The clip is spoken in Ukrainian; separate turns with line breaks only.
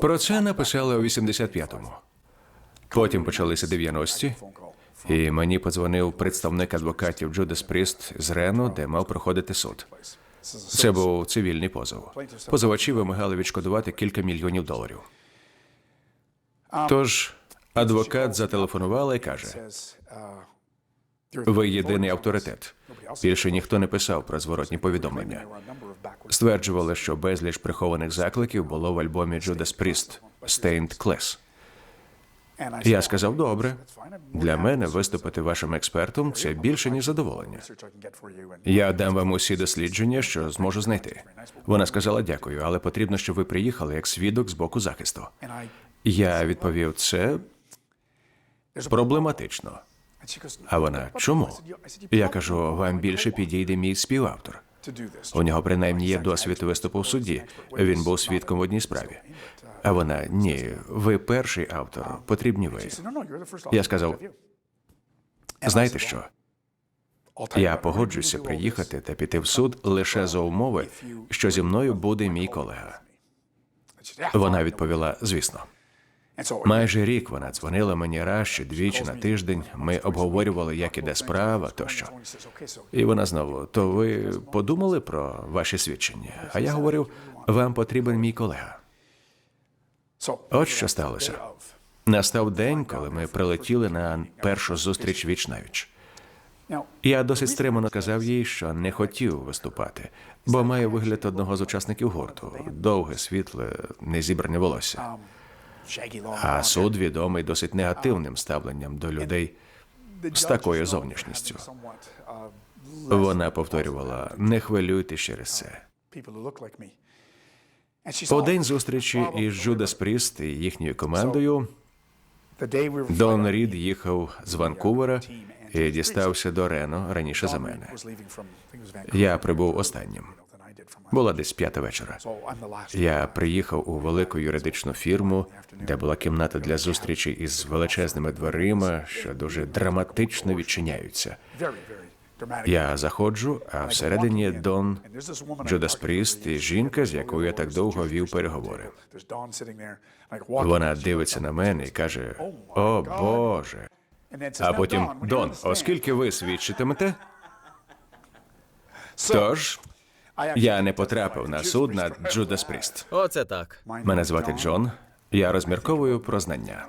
Про це написали у 85-му. Потім почалися 90-ті, і мені подзвонив представник адвокатів Джудас Пріст з Рену, де мав проходити суд. Це був цивільний позов. Позивачі вимагали відшкодувати кілька мільйонів доларів. Тож адвокат зателефонувала і каже: ви єдиний авторитет. Більше ніхто не писав про зворотні повідомлення. Стверджували, що безліч прихованих закликів було в альбомі Judas Priest Stained Class. Я сказав, добре. Для мене виступити вашим експертом це більше ніж задоволення. Я дам вам усі дослідження, що зможу знайти. Вона сказала дякую, але потрібно, щоб ви приїхали як свідок з боку захисту. Я відповів, це проблематично. А вона чому? Я кажу, вам більше підійде мій співавтор. У нього принаймні є досвід виступу в суді. Він був свідком в одній справі. А вона ні, ви перший автор, потрібні ви. Я сказав, знаєте що? Я погоджуся приїхати та піти в суд лише за умови, що зі мною буде мій колега. Вона відповіла: звісно. Майже рік вона дзвонила мені раз чи двічі на тиждень. Ми обговорювали, як іде справа тощо. І вона знову: то ви подумали про ваші свідчення? А я говорив: вам потрібен мій колега. От що сталося. Настав день, коли ми прилетіли на першу зустріч віч навіч. Я досить стримано казав їй, що не хотів виступати, бо має вигляд одного з учасників гурту довге, світле, незібране волосся. А суд відомий досить негативним ставленням до людей з такою зовнішністю. Вона повторювала: не хвилюйтесь через це. У день зустрічі із Джудас Пріст і їхньою командою Дон Рід їхав з Ванкувера і дістався до Рено раніше за мене. Я прибув останнім. Була десь п'ята вечора. Я приїхав у велику юридичну фірму, де була кімната для зустрічі із величезними дверима, що дуже драматично відчиняються. Я заходжу, а всередині Дон Джудас Пріст і жінка, з якою я так довго вів переговори. Вона дивиться на мене і каже: О Боже. А потім Дон, оскільки ви свідчитимете, тож я не потрапив на суд на Джудас Пріст.
Оце так.
Мене звати Джон. Я розмірковую про знання.